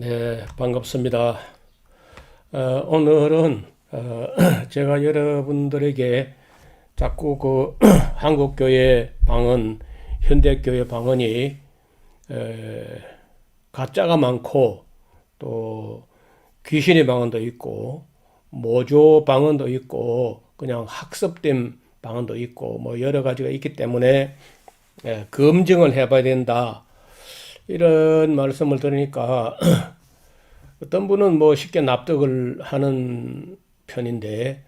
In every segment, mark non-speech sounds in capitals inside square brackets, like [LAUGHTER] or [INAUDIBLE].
네, 반갑습니다. 어, 오늘은 어, [CLEARS THROAT] 제가 여러분들에게 자꾸 그 [CLEARS THROAT] 한국교회 방언, 현대교회 방언이 에, 가짜가 많고 또 귀신의 방언도 있고 모조 방언도 있고 그냥 학습된 방언도 있고 뭐 여러 가지가 있기 때문에 예, 검증을 해봐야 된다. 이런 말씀을 들으니까 [CLEARS THROAT] 어떤 분은 뭐 쉽게 납득을 하는 편인데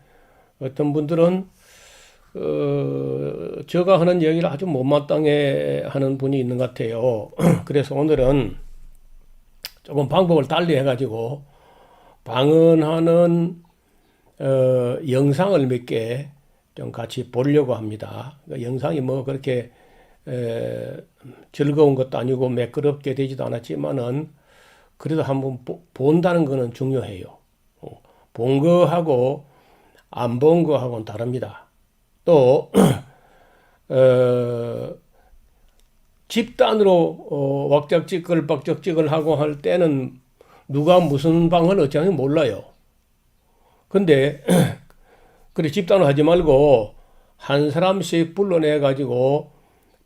어떤 분들은 어, 제가 하는 얘기를 아주 못마땅해 하는 분이 있는 것 같아요. [CLEARS THROAT] 그래서 오늘은 조금 방법을 달리 해가지고 방언하는 어, 영상을 몇 개 좀 같이 보려고 합니다. 그 영상이 뭐 그렇게 에, 즐거운 것도 아니고 매끄럽게 되지도 않았지만은 그래도 한번 보, 본다는 거는 중요해요. 어, 본 거하고 안 본 거하고는 다릅니다. 또 [CLEARS THROAT] 어, 집단으로 어, 왁작지껄 박적지껄 하고 할 때는 누가 무슨 방을 어쩌는지 몰라요. 근데 [CLEARS THROAT] 그래 집단으로 하지 말고 한 사람씩 불러내 가지고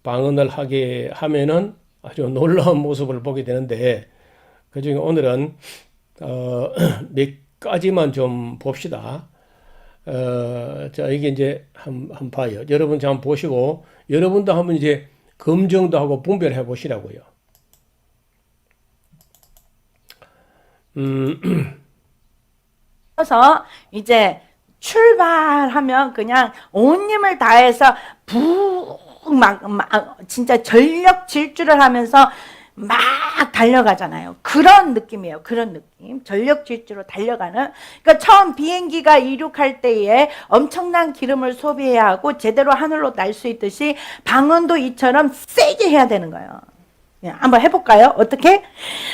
방언을 하게 하면은 아주 놀라운 모습을 보게 되는데 그 중에 오늘은 어, [CLEARS THROAT] 몇 가지만 좀 봅시다. 어, 자 이게 이제 한, 한 봐요. 여러분 좀 보시고 여러분도 한번 이제 검증도 하고 분별해 보시라고요. 음, [CLEARS THROAT] 그래서 이제 출발하면 그냥 온 힘을 다해서 푹 막 막 진짜 전력 질주를 하면서 막 달려가잖아요. 그런 느낌이에요. 그런 느낌. 전력 질주로 달려가는. 그러니까 처음 비행기가 이륙할 때에 엄청난 기름을 소비해야 하고 제대로 하늘로 날 수 있듯이 방언도 이처럼 세게 해야 되는 거예요. 예, 한번 해볼까요? 어떻게?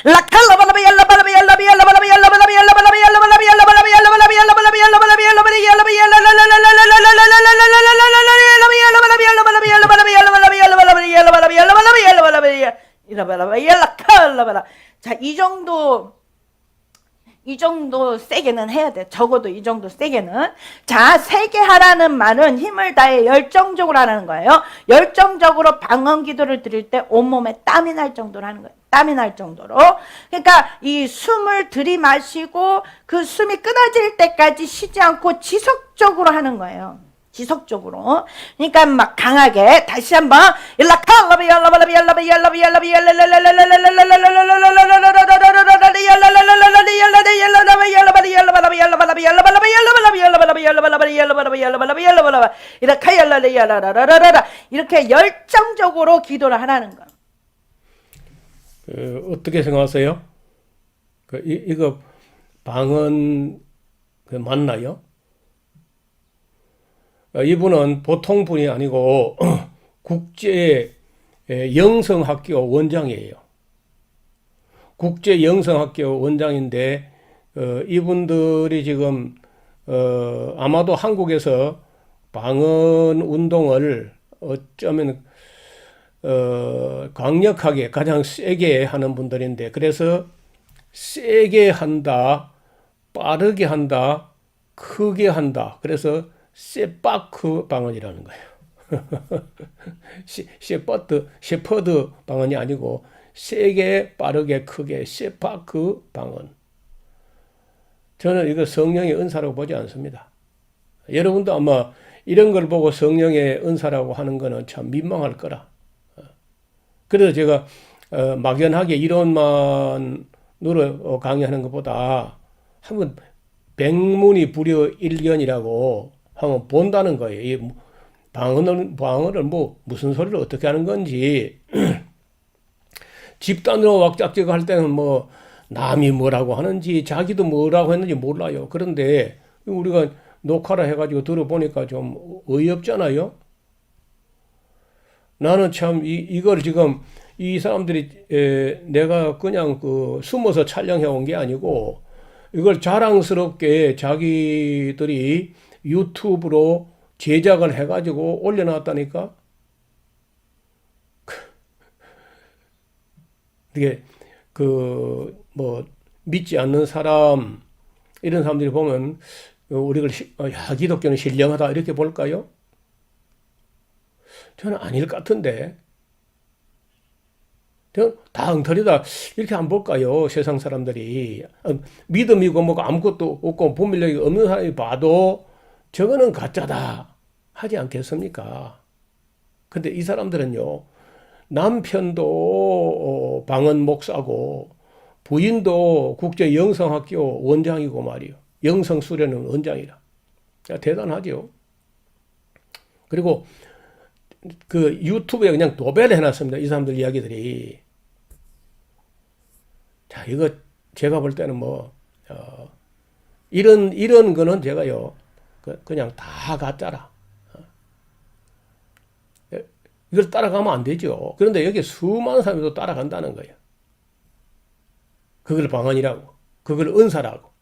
라칼라발라바 열라발라바 열라바 열라발라바 열라발라바 열라발라바 열라발라바 열라발라바 열라발라바 열라발라바 열라발라바 열라발라바 열라발라바 열라발라바 자, 이 정도 이 정도 세게는 해야 돼. 적어도 이 정도 세게는. 자, 세게 하라는 말은 힘을 다해 열정적으로 하라는 거예요. 열정적으로 방언 기도를 드릴 때 온몸에 땀이 날 정도로 하는 거예요. 땀이 날 정도로. 그러니까 이 숨을 들이마시고 그 숨이 끊어질 때까지 쉬지 않고 지속적으로 하는 거예요. 지속적으로. 그러니까 막 강하게 다시 한번 일라칼라비 열라발라비 열라비 열라비 열라비 이렇게 열정적으로 기도를 하라는 거. 그 어떻게 생각하세요? 그 이, 이거 방언 그 맞나요? 어, 이분은 보통 분이 아니고 [CLEARS THROAT] 국제 영성학교 원장이에요. 국제 영성학교 원장인데 어, 이분들이 지금 어, 아마도 한국에서 방언 운동을 어쩌면 어, 강력하게 가장 세게 하는 분들인데 그래서 세게 한다, 빠르게 한다, 크게 한다. 그래서 세파크 방언이라는 거예요. [LAUGHS] 셰퍼드, 셰퍼드 방언이 아니고 세게, 빠르게, 크게 세파크 방언. 저는 이거 성령의 은사라고 보지 않습니다. 여러분도 아마 이런 걸 보고 성령의 은사라고 하는 거는 참 민망할 거라. 그래서 제가 어, 막연하게 이론만으로 강의하는 것보다 한번 백문이 불여 일견이라고 한번 본다는 거예요. 이 방언을, 방언을 뭐 무슨 소리를 어떻게 하는 건지 [CLEARS THROAT] 집단으로 왁작지가 할 때는 뭐 남이 뭐라고 하는지 자기도 뭐라고 했는지 몰라요. 그런데 우리가 녹화를 해가지고 들어보니까 좀 어이없잖아요. 나는 참 이, 이걸 지금 이 사람들이 에, 내가 그냥 그 숨어서 촬영해 온 게 아니고 이걸 자랑스럽게 자기들이 유튜브로 제작을 해가지고 올려놨다니까. 이게 그 뭐 믿지 않는 사람 이런 사람들이 보면 어, 우리가 시- 어, 야 기독교는 신령하다 이렇게 볼까요? 저는 아닐 것 같은데. 다 엉터리다 이렇게 안 볼까요? 세상 사람들이 어, 믿음이고 뭐가 아무것도 없고 분별력이 없는 사람이 봐도 저거는 가짜다 하지 않겠습니까? 근데 이 사람들은요 남편도 어, 방언 목사고 부인도 국제 영성학교 원장이고 말이요 영성 수련은 원장이라 야, 대단하죠. 그리고 그 유튜브에 그냥 도배를 해놨습니다. 이 사람들 이야기들이. 자, 이거 제가 볼 때는 뭐, 어, 이런, 이런 거는 제가요, 그, 그냥 다 가짜라. 어. 예, 이걸 따라가면 안 되죠. 그런데 여기 수많은 사람이 또 따라간다는 거예요. 그걸 방언이라고. 그걸 은사라고.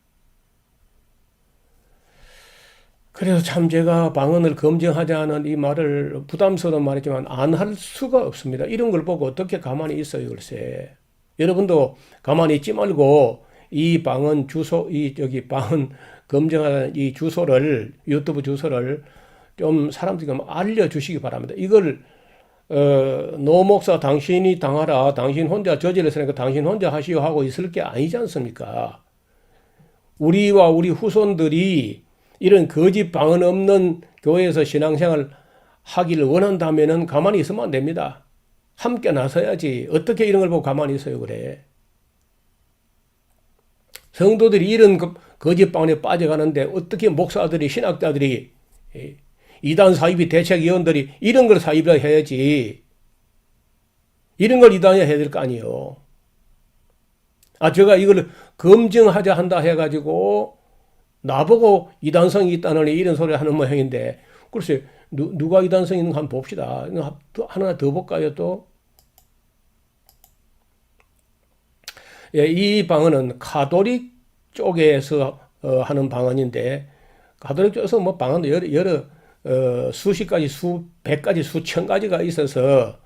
그래서 참 제가 방언을 검증하자는 이 말을 부담스러운 말이지만 안 할 수가 없습니다. 이런 걸 보고 어떻게 가만히 있어요, 글쎄. 여러분도 가만히 있지 말고 이 방언 주소, 이 저기 방언 검증하는 이 주소를 유튜브 주소를 좀 사람들에게 좀 알려주시기 바랍니다. 이걸 어, 노 목사 당신이 당하라, 당신 혼자 저질렀으니까 당신 혼자 하시오 하고 있을 게 아니지 않습니까? 우리와 우리 후손들이 이런 거짓 방언 없는 교회에서 신앙생활 하기를 원한다면은 가만히 있으면 안 됩니다. 함께 나서야지. 어떻게 이런 걸 보고 가만히 있어요, 그래. 성도들이 이런 거- 거짓 방언에 빠져가는데 어떻게 목사들이, 신학자들이, 예, 이단 사입이 대책위원들이 이런 걸 사입을 해야지. 이런 걸 이단이 해야 될 거 아니에요. 아, 제가 이걸 검증하자 한다 해가지고 나보고 이단성이 있다느니 이런 소리 하는 모양인데 글쎄 누, 누가 이단성이 있는 거 한번 봅시다. 하나 더 볼까요 또? 예, 이 방언은 카톨릭 쪽에서 어, 하는 방언인데 카톨릭 쪽에서 뭐 방언도 여러, 여러 어, 수십 가지, 수백 가지, 수천 가지가 있어서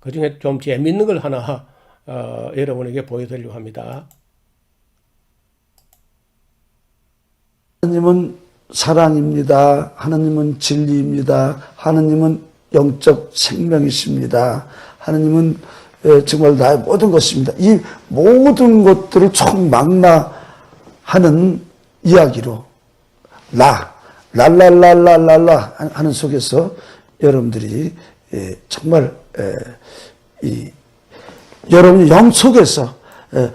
그 중에 좀 재밌는 걸 하나 어, 여러분에게 보여드리려고 합니다. 하나님은 사랑입니다. 하나님은 진리입니다. 하나님은 영적 생명이십니다. 하나님은 에, 정말 나의 모든 것입니다. 이 모든 것들을 총망라 하는 이야기로 라, 랄랄랄랄랄라 하는 속에서 여러분들이 에, 정말 에, 이 여러분이 영 속에서 에,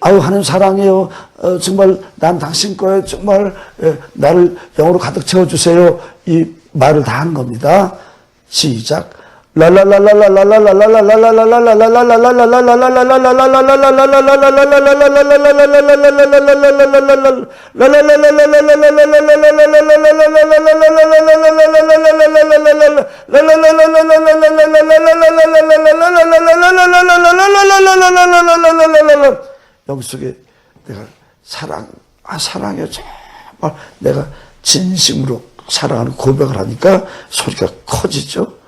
아유 하나님 사랑해요. 어, 정말 난 당신 거예요. 정말 에, 나를 영으로 가득 채워주세요. 이 말을 다 하는 겁니다. 시작. 속에 내가 사랑, 아, 사랑해. 정말 내가 진심으로 사랑하는 고백을 하니까 소리가 커지죠.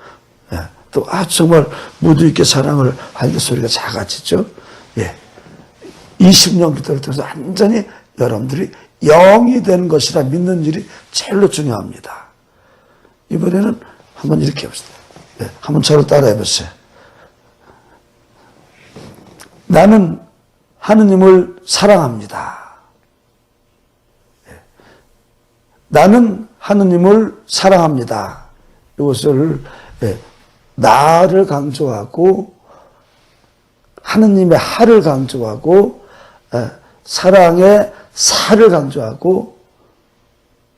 예. 또, 아, 정말 무드 있게 사랑을 하니까 소리가 작아지죠. 예. 20년 기도를 통해서 완전히 여러분들이 영이 되는 것이라 믿는 일이 제일로 중요합니다. 이번에는 한번 이렇게 해봅시다. 예. 한번 저를 따라 해 보세요. 나는 하느님을 사랑합니다. 예. 나는 하느님을 사랑합니다. 이것을 예, 나를 강조하고 하느님의 하를 강조하고 예, 사랑의 사를 강조하고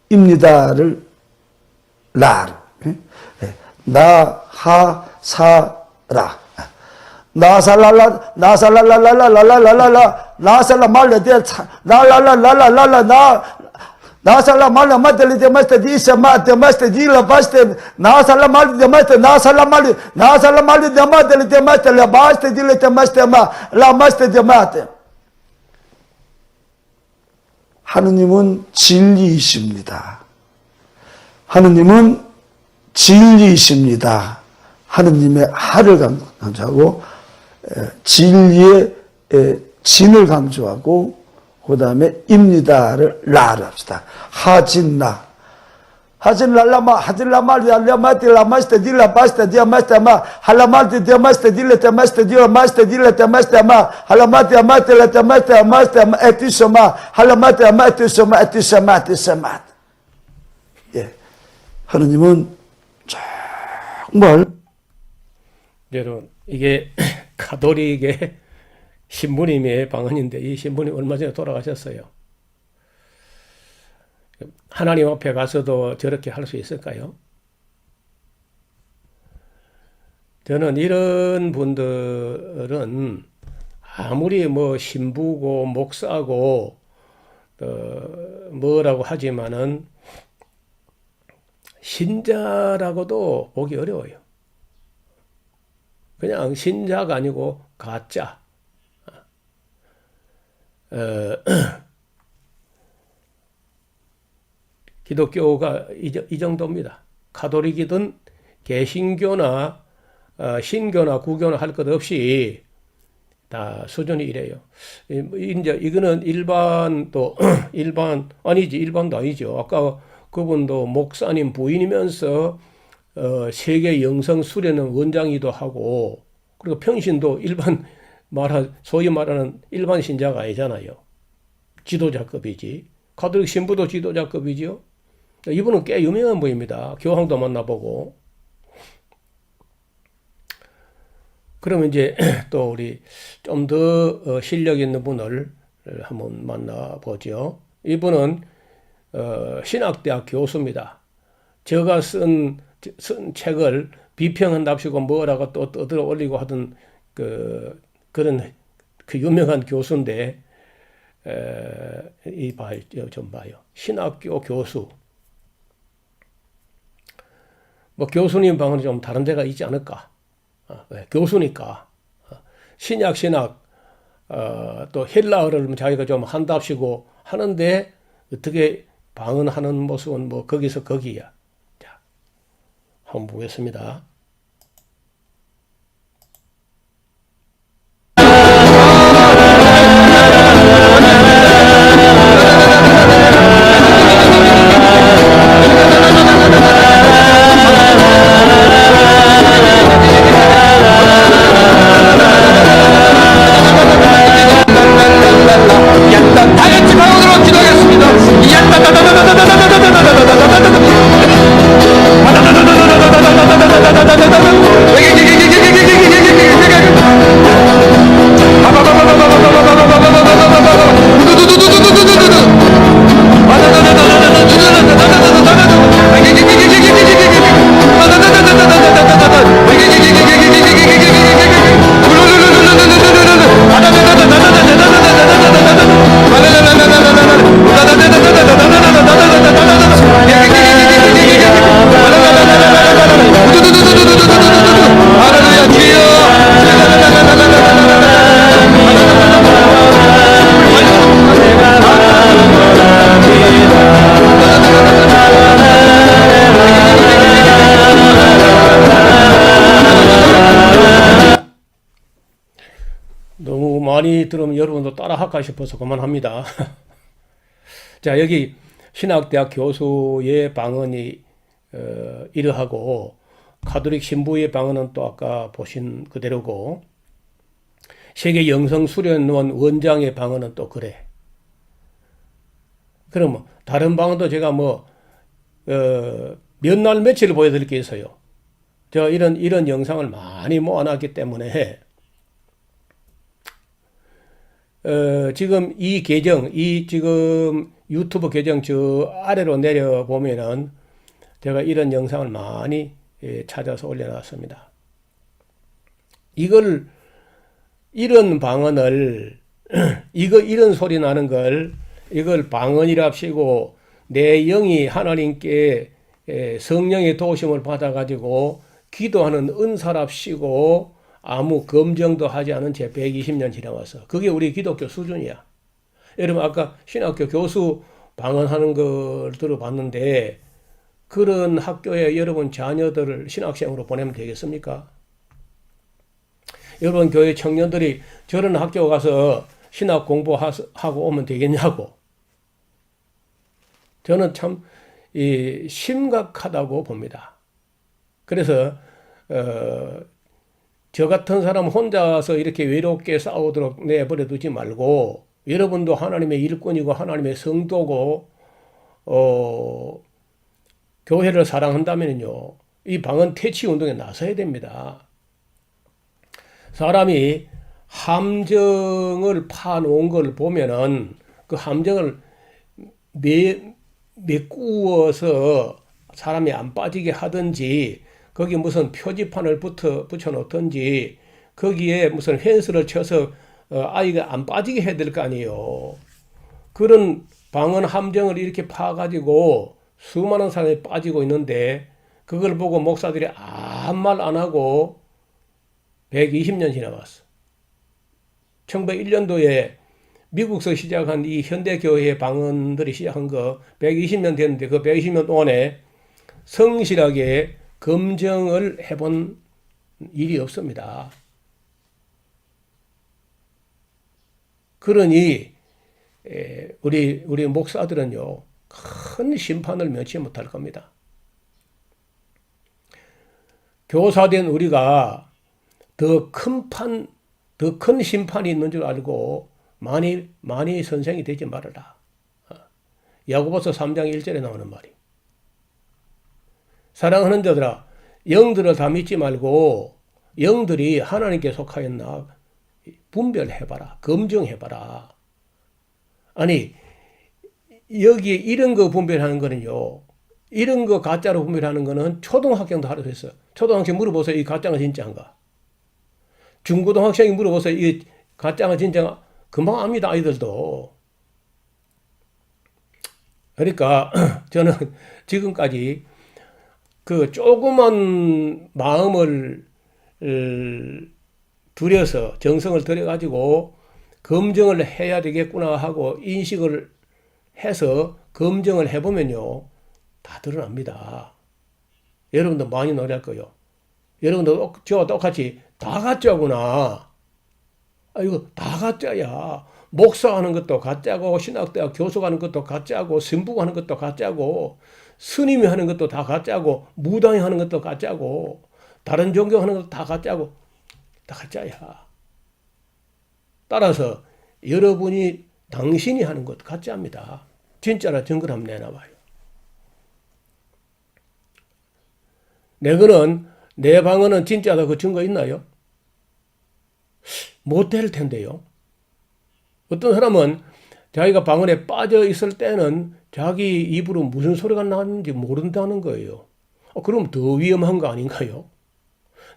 입니다를 라로 예? 예, 나하 사라 나살랄라 나살랄랄랄랄랄랄랄라 나살라 말레데 라랄랄랄랄라 나 나살라 말레 마델데 마스테 디세 마테 마스테 디라 바스테 나살라 말레 마스테 나살라 말레 나살라 말레 데 마델 데 마스테 라 바스테 딜레 데 마스테 마라 마스테 데 마테 하느님은 진리이십니다. 하느님은 진리이십니다. 하느님의 하를 강조하고 에, 진리의 에, 진을 강조하고 그 다음에 입니다를 라를 합시다. 하진나. 하진나 라마 하진라마 라마티 라마스테 딜라 바스테 디아마스테마 할라마티 디아마스테 딜레 테마스테 디아마스테 딜레 테마스테마 할라마티 아마테 레 테마스테 아마스테 에티소마 할라마티 아마티소마 에티소마 에티소마 예. 하느님은 정말 여러분 이게 가톨릭의 신부님의 방언인데 이 신부님 얼마 전에 돌아가셨어요. 하나님 앞에 가서도 저렇게 할 수 있을까요? 저는 이런 분들은 아무리 뭐 신부고 목사고 어, 뭐라고 하지만은 신자라고도 보기 어려워요. 그냥 신자가 아니고 가짜. 어, [CLEARS THROAT] 기독교가 이, 정도입니다. 가톨릭이든 개신교나 어, 신교나 구교나 할 것 없이 다 수준이 이래요. 이- 뭐 이제 이거는 일반 또 [CLEARS THROAT] 일반 아니지 일반도 아니죠. 아까 그분도 목사님 부인이면서 어, 세계 영성 수련회 원장이기도 하고 그리고 평신도 일반 말하 소위 말하는 일반 신자가 아니잖아요. 지도자급이지. 가톨릭 신부도 지도자급이죠. 이분은 꽤 유명한 분입니다. 교황도 만나보고. 그러면 이제 [CLEARS THROAT] 또 우리 좀 더 실력 있는 분을 한번 만나보죠. 이분은 어, 신학대학 교수입니다. 제가 쓴, 쓴 책을 비평한답시고 뭐라고 또 떠들어 올리고 하던 그, 그런 그 유명한 교수인데, 에, 이 봐요, 좀 봐요. 신학교 교수. 뭐 교수님 방은 좀 다른 데가 있지 않을까? 어, 왜? 교수니까. 어, 신약, 신학, 어, 또 헬라어를 자기가 좀 한답시고 하는데 어떻게 방언하는 모습은 뭐 거기서 거기야. 자, 한번 보겠습니다. 이 들으면 여러분도 따라 할까 싶어서 그만합니다. [LAUGHS] 자, 여기 신학대학 교수의 방언이 어, 이러하고 가톨릭 신부의 방언은 또 아까 보신 그대로고 세계 영성 수련원 원장의 방언은 또 그래. 뭐 다른 방언도 제가 뭐 어, 몇날 며칠 보여드릴 게 있어요. 제가 이런 이런 영상을 많이 모아놨기 때문에 어, 지금 이 계정, 이 지금 유튜브 계정 저 아래로 내려 보면은 제가 이런 영상을 많이 예, 찾아서 올려놨습니다. 이걸 이런 방언을 [CLEARS THROAT] 이거 이런 소리 나는 걸 이걸 방언이랍시고 내 영이 하나님께 예, 성령의 도우심을 받아가지고 기도하는 은사랍시고 아무 검정도 하지 않은 채 120년 지나왔어. 그게 우리 기독교 수준이야. 여러분 아까 신학교 교수 방언하는 걸 들어봤는데 그런 학교에 여러분 자녀들을 신학생으로 보내면 되겠습니까? 여러분 교회 청년들이 저런 학교 가서 신학 공부하고 오면 되겠냐고. 저는 참 이, 심각하다고 봅니다. 그래서 어, 저 같은 사람 혼자서 이렇게 외롭게 싸우도록 내버려 두지 말고 여러분도 하나님의 일꾼이고 하나님의 성도고 어, 교회를 사랑한다면요 이 방언 퇴치 운동에 나서야 됩니다. 사람이 함정을 파놓은 걸 보면은 그 함정을 매, 메꾸어서 사람이 안 빠지게 하든지 거기 무슨 표지판을 붙어 붙여 놓든지 거기에 무슨 펜스를 쳐서 어, 아이가 안 빠지게 해야 될 거 아니에요. 그런 방언 함정을 이렇게 파가지고 수많은 사람이 빠지고 있는데 그걸 보고 목사들이 아무 말 안 하고 120년 지나갔어. 1901년도에 미국서 시작한 이 현대교회의 방언들이 시작한 거 120년 됐는데 그 120년 동안에 성실하게 검증을 해본 일이 없습니다. 그러니 에, 우리 우리 목사들은요 큰 심판을 면치 못할 겁니다. 교사된 우리가 더 큰 판, 더 큰 심판이 있는 줄 알고 많이 많이 선생이 되지 말아라. 어. 야고보서 3장 1절에 나오는 말이. 사랑하는 자들아, 영들을 다 믿지 말고 영들이 하나님께 속하였나 분별해봐라. 검증해봐라. 아니, 여기에 이런 거 분별하는 거는요, 이런 거 가짜로 분별하는 거는 초등학생도 하루 했어. 초등학생 물어보세요. 이 가짜가 진짜인가? 중고등학생이 물어보세요. 이 가짜가 진짜가? 금방 압니다. 아이들도. 그러니까 [CLEARS THROAT] 저는 지금까지 그 조그만 마음을 들여서 정성을 들여 가지고 검증을 해야 되겠구나 하고 인식을 해서 검증을 해보면요 다 드러납니다. 여러분도 많이 노래할 거요. 여러분도 저와 똑같이 다 가짜구나. 아 이거 다 가짜야. 목사하는 것도 가짜고 신학대학 교수 하는 것도 가짜고 신부가 하는 것도 가짜고 스님이 하는 것도 다 가짜고 무당이 하는 것도 가짜고 다른 종교 하는 것도 다 가짜고 다 가짜야. 따라서 여러분이 당신이 하는 것도 가짜입니다. 진짜라 증거를 한번 내놔봐요. 내 거는 내 방언은 진짜다 그 증거 있나요? 못 될 텐데요. 어떤 사람은 자기가 방언에 빠져 있을 때는 자기 입으로 무슨 소리가 나는지 모른다는 거예요. 어, 그럼 더 위험한 거 아닌가요?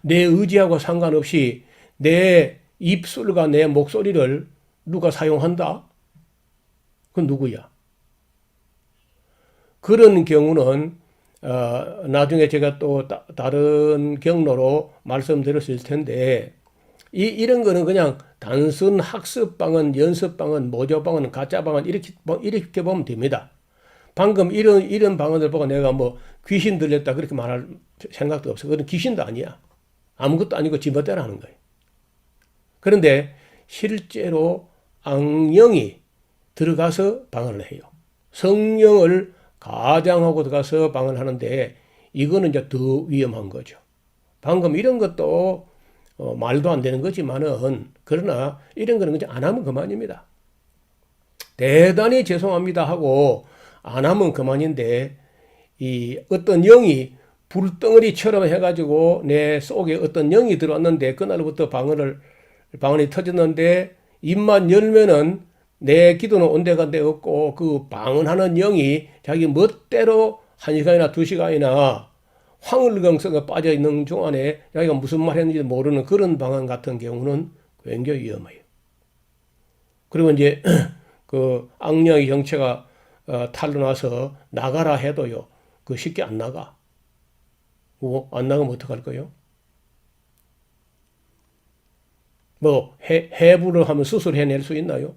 내 의지하고 상관없이 내 입술과 내 목소리를 누가 사용한다? 그건 누구야? 그런 경우는 어, 나중에 제가 또 따, 다른 경로로 말씀드렸을 텐데 이, 이런 거는 그냥 단순 학습방은, 연습방은, 모조방은, 가짜방은 이렇게, 뭐 이렇게 보면 됩니다. 방금 이런, 이런 방언을 보고 내가 뭐 귀신 들렸다 그렇게 말할 생각도 없어. 그건 귀신도 아니야. 아무것도 아니고 지멋대로 하는 거예요. 그런데 실제로 악령이 들어가서 방언을 해요. 성령을 가장하고 들어가서 방언을 하는데 이거는 이제 더 위험한 거죠. 방금 이런 것도 어, 말도 안 되는 거지만은 그러나 이런 거는 그냥 안 하면 그만입니다. 대단히 죄송합니다 하고 안 하면 그만인데 이 어떤 영이 불덩어리처럼 해가지고 내 속에 어떤 영이 들어왔는데 그날부터 방언을 방언이 터졌는데 입만 열면은 내 기도는 온데간데 없고 그 방언하는 영이 자기 멋대로 한 시간이나 두 시간이나 황을경성에 빠져 있는 중안에 자기가 무슨 말 했는지 모르는 그런 방언 같은 경우는 굉장히 위험해요. 그리고 이제 [CLEARS THROAT] 그 악령의 정체가 어, 탄로나서 나가라 해도요, 그 쉽게 안 나가. 뭐, 안 나가면 어떡할 거요? 뭐, 해, 해부를 하면 수술해낼 수 있나요?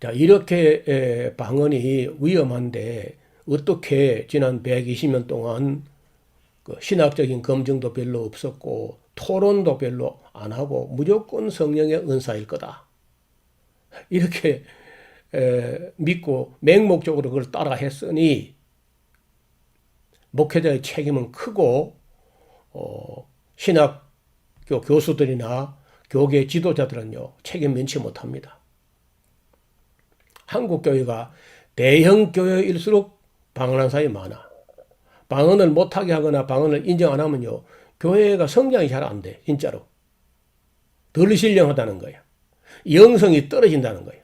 자, 이렇게 에, 방언이 위험한데, 어떻게 지난 120년 동안 그 신학적인 검증도 별로 없었고, 토론도 별로 안 하고 무조건 성령의 은사일 거다. 이렇게 에, 믿고 맹목적으로 그걸 따라 했으니 목회자의 책임은 크고 어, 신학교 교수들이나 교계 지도자들은요 책임 면치 못합니다. 한국 교회가 대형 교회일수록 방언한 사람이 많아. 방언을 못하게 하거나 방언을 인정 안 하면요 교회가 성장이 잘 안 돼, 진짜로. 덜 신령하다는 거야. 영성이 떨어진다는 거야.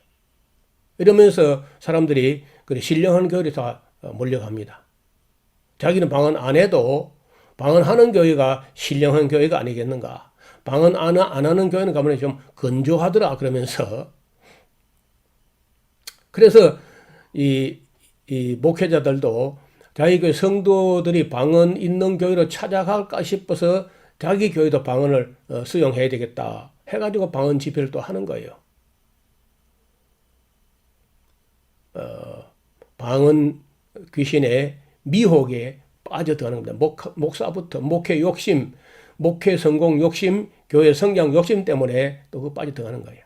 이러면서 사람들이 그 신령한 교회를 다 몰려갑니다. 자기는 방언 안 해도 방언하는 교회가 신령한 교회가 아니겠는가. 방언 안, 하- 안 하는 교회는 가면 좀 건조하더라 그러면서 그래서 이, 이 목회자들도 자기 교회 성도들이 방언 있는 교회로 찾아갈까 싶어서 자기 교회도 방언을 어, 수용해야 되겠다 해가지고 방언 집회를 또 하는 거예요. 어, 방언 귀신의 미혹에 빠져드는 겁니다. 목, 목사부터 목회 욕심, 목회 성공 욕심, 교회 성장 욕심 때문에 또그 빠져들어가는 거예요.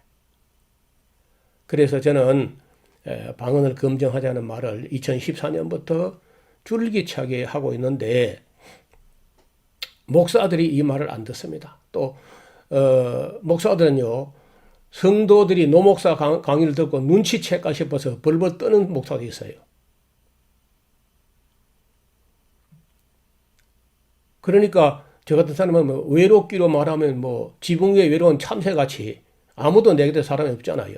그래서 저는 에, 방언을 검증하자는 말을 2014년부터 줄기차게 하고 있는데 목사들이 이 말을 안 듣습니다. 또 어, 목사들은요 성도들이 노목사 강, 강의를 듣고 눈치챌까 싶어서 벌벌 떠는 목사도 있어요. 그러니까 저 같은 사람은 뭐 외롭기로 말하면 뭐 지붕 위에 외로운 참새같이 아무도 내 곁에 사람이 없잖아요.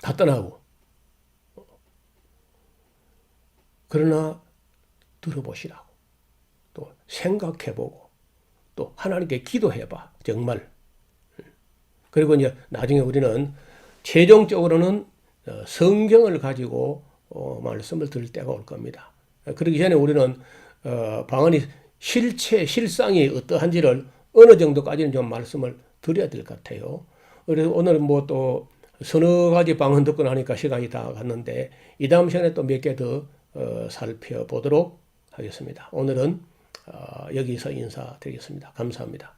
다 떠나고. 그러나 들어보시라고. 또 생각해보고 또 하나님께 기도해봐. 정말. 그리고 이제 나중에 우리는 최종적으로는 어, 성경을 가지고 어, 말씀을 들을 때가 올 겁니다. 그러기 전에 우리는 어, 방언이 실체, 실상이 어떠한지를 어느 정도까지는 좀 말씀을 드려야 될 것 같아요. 그래서 오늘 뭐 또 서너 가지 방언 듣고 나니까 시간이 다 갔는데 이 다음 시간에 또 몇 개더 살펴보도록 하겠습니다. 오늘은 어, 여기서 인사드리겠습니다. 감사합니다.